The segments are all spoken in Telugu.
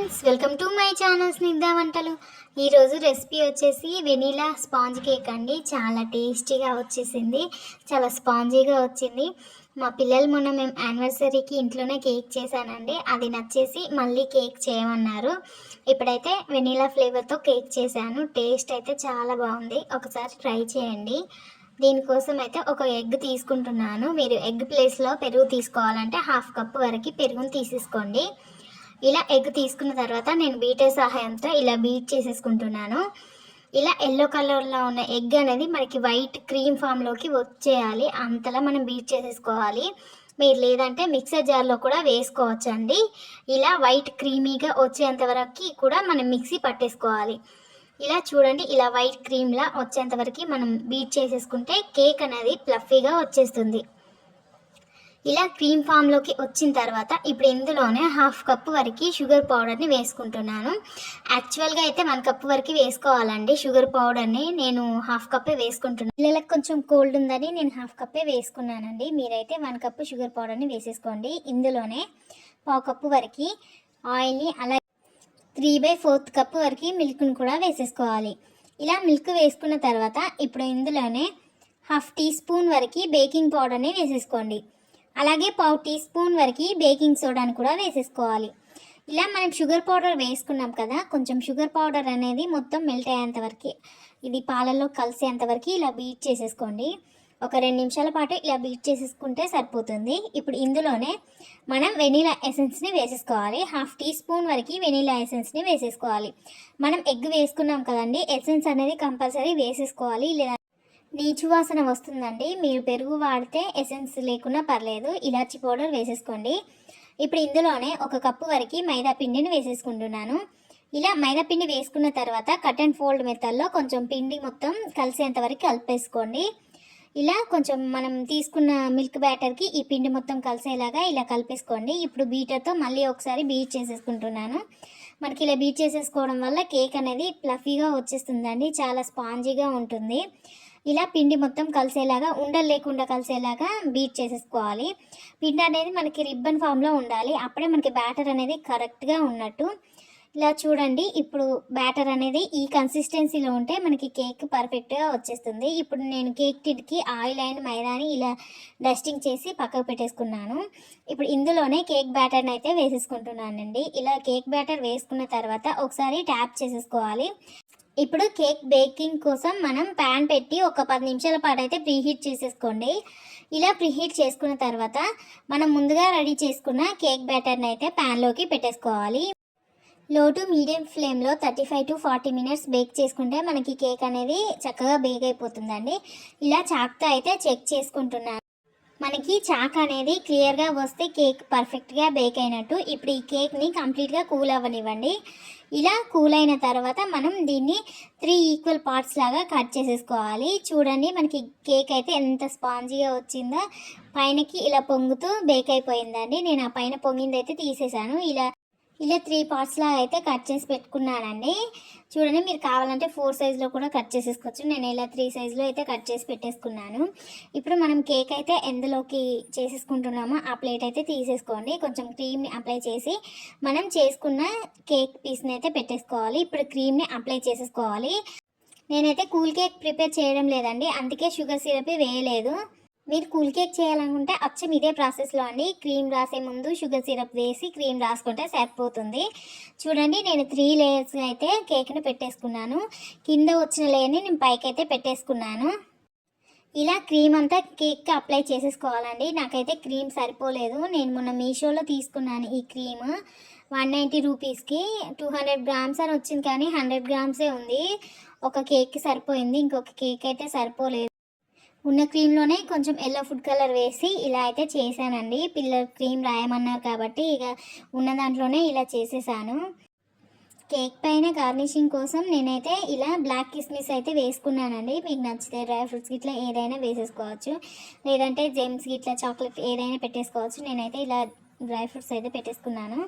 Friends welcome to my channel Snigdha వంటలు. ఈరోజు రెసిపీ వచ్చేసి వెనీలా స్పాంజ్ కేక్ అండి. చాలా టేస్టీగా వచ్చేసింది. చాలా స్పాంజీగా వచ్చింది. మా పిల్లలు మొన్న మేము యానివర్సరీకి ఇంట్లోనే కేక్ చేశానండి. అది నచ్చేసి మళ్ళీ కేక్ చేయమన్నారు. ఇప్పుడైతే వెనీలా ఫ్లేవర్తో కేక్ చేశాను. టేస్ట్ అయితే చాలా బాగుంది. ఒకసారి ట్రై చేయండి. దీనికోసం అయితే ఒక ఎగ్ తీసుకుంటున్నాను. మీరు ఎగ్ ప్లేస్లో పెరుగు తీసుకోవాలంటే హాఫ్ కప్ వరకు పెరుగును తీసేసుకోండి. ఇలా ఎగ్ తీసుకున్న తర్వాత నేను బీటే సహాయంతో ఇలా బీట్ చేసేసుకుంటున్నాను. ఇలా ఎల్లో కలర్లో ఉన్న ఎగ్ అనేది మనకి వైట్ క్రీమ్ ఫామ్లోకి వచ్చేయాలి. అంతలా మనం బీట్ చేసేసుకోవాలి. మీరు లేదంటే మిక్సర్ జార్లో కూడా వేసుకోవచ్చండి. ఇలా వైట్ క్రీమీగా వచ్చేంత వరకు కూడా మనం మిక్సీ పట్టేసుకోవాలి. ఇలా చూడండి ఇలా వైట్ క్రీమ్లా వచ్చేంత వరకు మనం బీట్ చేసేసుకుంటే కేక్ అనేది ప్లఫీగా వచ్చేస్తుంది. ఇలా క్రీమ్ ఫామ్లోకి వచ్చిన తర్వాత ఇప్పుడు ఇందులోనే హాఫ్ కప్ వరకు షుగర్ పౌడర్ని వేసుకుంటున్నాను. యాక్చువల్గా అయితే వన్ కప్ వరకు వేసుకోవాలండి. షుగర్ పౌడర్ని నేను హాఫ్ కప్పే వేసుకుంటున్నాను పిల్లలకు కొంచెం కోల్డ్ ఉందని నేను హాఫ్ కప్పే వేసుకున్నానండి. మీరైతే వన్ కప్ షుగర్ పౌడర్ని వేసేసుకోండి. ఇందులోనే పావు కప్పు వరకు ఆయిల్ని అలా త్రీ బై ఫోర్త్ కప్ వరకు మిల్క్ని కూడా వేసేసుకోవాలి. ఇలా మిల్క్ వేసుకున్న తర్వాత ఇప్పుడు ఇందులోనే హాఫ్ టీ స్పూన్ వరకు బేకింగ్ పౌడర్ని వేసేసుకోండి. అలాగే పావు టీ స్పూన్ వరకు బేకింగ్ సోడాని కూడా వేసేసుకోవాలి. ఇలా మనం షుగర్ పౌడర్ వేసుకున్నాం కదా కొంచెం షుగర్ పౌడర్ అనేది మొత్తం మెల్ట్ అయ్యేంతవరకు ఇది పాలల్లో కలిసేంత వరకు ఇలా బీట్ చేసేసుకోండి. ఒక రెండు నిమిషాల పాటు ఇలా బీట్ చేసేసుకుంటే సరిపోతుంది. ఇప్పుడు ఇందులోనే మనం వెనీలా ఎసెన్స్ని వేసేసుకోవాలి. హాఫ్ టీ స్పూన్ వరకు వెనీలా ఎసెన్స్ని వేసేసుకోవాలి. మనం ఎగ్ వేసుకున్నాం కదండి ఎసెన్స్ అనేది కంపల్సరీ వేసేసుకోవాలి. లేదా నీచు వాసన వస్తుందండి. మీరు పెరుగు వాడితే ఎసెన్స్ లేకున్నా పర్లేదు. ఇలాచి పౌడర్ వేసేసుకోండి. ఇప్పుడు ఇందులోనే ఒక కప్పు వరకు మైదా పిండిని వేసేసుకుంటున్నాను. ఇలా మైదా పిండి వేసుకున్న తర్వాత కట్ అండ్ ఫోల్డ్ మెథడ్లో కొంచెం పిండి మొత్తం కలిసేంత వరకు కలిపేసుకోండి. ఇలా కొంచెం మనం తీసుకున్న మిల్క్ బ్యాటర్కి ఈ పిండి మొత్తం కలిసేలాగా ఇలా కలిపేసుకోండి. ఇప్పుడు బీటర్తో మళ్ళీ ఒకసారి బీట్ చేసేసుకుంటున్నాను. మనకి ఇలా బీట్ చేసేసుకోవడం వల్ల కేక్ అనేది ప్లఫీగా వచ్చేస్తుందండి. చాలా స్పాంజీగా ఉంటుంది. ఇలా పిండి మొత్తం కలిసేలాగా ఉండలు లేకుండా కలిసేలాగా బీట్ చేసేసుకోవాలి. పిండి అనేది మనకి రిబ్బన్ ఫామ్లో ఉండాలి. అప్పుడే మనకి బ్యాటర్ అనేది కరెక్ట్గా ఉన్నట్టు. ఇలా చూడండి ఇప్పుడు బ్యాటర్ అనేది ఈ కన్సిస్టెన్సీలో ఉంటే మనకి కేక్ పర్ఫెక్ట్గా వచ్చేస్తుంది. ఇప్పుడు నేను కేక్ టిడ్కి ఆయిల్ అండ్ మైదాని ఇలా డస్టింగ్ చేసి పక్కకు పెట్టేసుకున్నాను. ఇప్పుడు ఇందులోనే కేక్ బ్యాటర్ని అయితే వేసేసుకుంటున్నానండి. ఇలా కేక్ బ్యాటర్ వేసుకున్న తర్వాత ఒకసారి ట్యాప్ చేసేసుకోవాలి. ఇప్పుడు కేక్ బేకింగ్ కోసం మనం ప్యాన్ పెట్టి ఒక పది నిమిషాల పాటు అయితే ప్రీహీట్ చేసేసుకోండి. ఇలా ప్రీహీట్ చేసుకున్న తర్వాత మనం ముందుగా రెడీ చేసుకున్న కేక్ బ్యాటర్ని అయితే ప్యాన్లోకి పెట్టేసుకోవాలి. లో టు మీడియం ఫ్లేమ్లో thirty five to forty minutes bake చేసుకుంటే మనకి కేక్ అనేది చక్కగా బేక్ అయిపోతుందండి. ఇలా చాక్తో అయితే చెక్ చేసుకుంటున్నాను. మనకి చాక్ అనేది క్లియర్గా వస్తే కేక్ పర్ఫెక్ట్గా బేక్ అయినట్టు ఇప్పుడు ఈ కేక్ని కంప్లీట్గా కూల్ అవ్వనివ్వండి. ఇలా కూల్ అయిన తర్వాత మనం దీన్ని త్రీ ఈక్వల్ పార్ట్స్ లాగా కట్ చేసేసుకోవాలి. చూడండి మనకి కేక్ అయితే ఎంత స్పాంజీగా వచ్చిందో. పైనకి ఇలా పొంగుతూ బేక్ అయిపోయిందండి. నేను ఆ పైన పొంగింది అయితే తీసేసాను. ఇలా ఇలా త్రీ పార్ట్స్లో అయితే కట్ చేసి పెట్టుకున్నానండి. చూడండి మీరు కావాలంటే ఫోర్ సైజ్లో కూడా కట్ చేసేసుకోవచ్చు. నేను ఇలా త్రీ సైజ్లో అయితే కట్ చేసి పెట్టేసుకున్నాను. ఇప్పుడు మనం కేక్ అయితే ఎందులోకి చేసేసుకుంటున్నామో ఆ ప్లేట్ అయితే తీసేసుకోండి. కొంచెం క్రీమ్ని అప్లై చేసి మనం చేసుకున్న కేక్ పీస్ని అయితే పెట్టేసుకోవాలి. ఇప్పుడు క్రీమ్ని అప్లై చేసేసుకోవాలి. నేనైతే కూల్ కేక్ ప్రిపేర్ చేయడం లేదండి. అందుకే షుగర్ సిరప్ వేయలేదు. మీరు కూల్ కేక్ చేయాలనుకుంటే అచ్చం ఇదే ప్రాసెస్లో అండి. క్రీమ్ రాసే ముందు షుగర్ సిరప్ వేసి క్రీమ్ రాసుకుంటే సరిపోతుంది. చూడండి నేను త్రీ లేయర్స్ అయితే కేక్ని పెట్టేసుకున్నాను. కింద వచ్చిన లేయర్ని నేను పైకి అయితే పెట్టేసుకున్నాను. ఇలా క్రీమ్ అంతా కేక్ అప్లై చేసేసుకోవాలండి. నాకైతే క్రీమ్ సరిపోలేదు. నేను మొన్న మీషోలో తీసుకున్నాను ఈ క్రీమ్. వన్ నైంటీ రూపీస్కి. టూ హండ్రెడ్ గ్రామ్స్ అని వచ్చింది కానీ హండ్రెడ్ గ్రామ్సే ఉంది. ఒక కేక్కి సరిపోయింది. ఇంకొక కేక్ అయితే సరిపోలేదు. ఉన్న క్రీమ్లోనే కొంచెం ఎల్లో ఫుడ్ కలర్ వేసి ఇలా అయితే చేశానండి. పిల్లలు క్రీమ్ రాయమన్నారు కాబట్టి ఇక ఉన్న దాంట్లోనే ఇలా చేసేసాను. కేక్ పైన గార్నిషింగ్ కోసం నేనైతే ఇలా బ్లాక్ కిస్మిస్ అయితే వేసుకున్నానండి. మీకు నచ్చితే డ్రై ఫ్రూట్స్ ఇట్లా ఏదైనా వేసేసుకోవచ్చు. లేదంటే జెమ్స్ ఇట్లా చాక్లెట్ ఏదైనా పెట్టేసుకోవచ్చు. నేనైతే ఇలా డ్రై ఫ్రూట్స్ అయితే పెట్టేసుకున్నాను.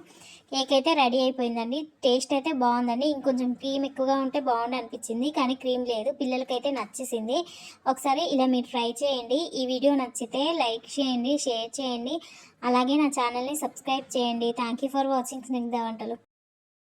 కేక్ అయితే రెడీ అయిపోయిందండి. టేస్ట్ అయితే బాగుందండి. ఇంకొంచెం క్రీమ్ ఎక్కువగా ఉంటే బాగుండి అనిపించింది కానీ క్రీమ్ లేదు. పిల్లలకైతే నచ్చేసింది. ఒకసారి ఇలా మీరు ట్రై చేయండి. ఈ వీడియో నచ్చితే లైక్ చేయండి షేర్ చేయండి. అలాగే నా ఛానల్ని సబ్స్క్రైబ్ చేయండి. Thank you for watching. Snigdha వంటలు.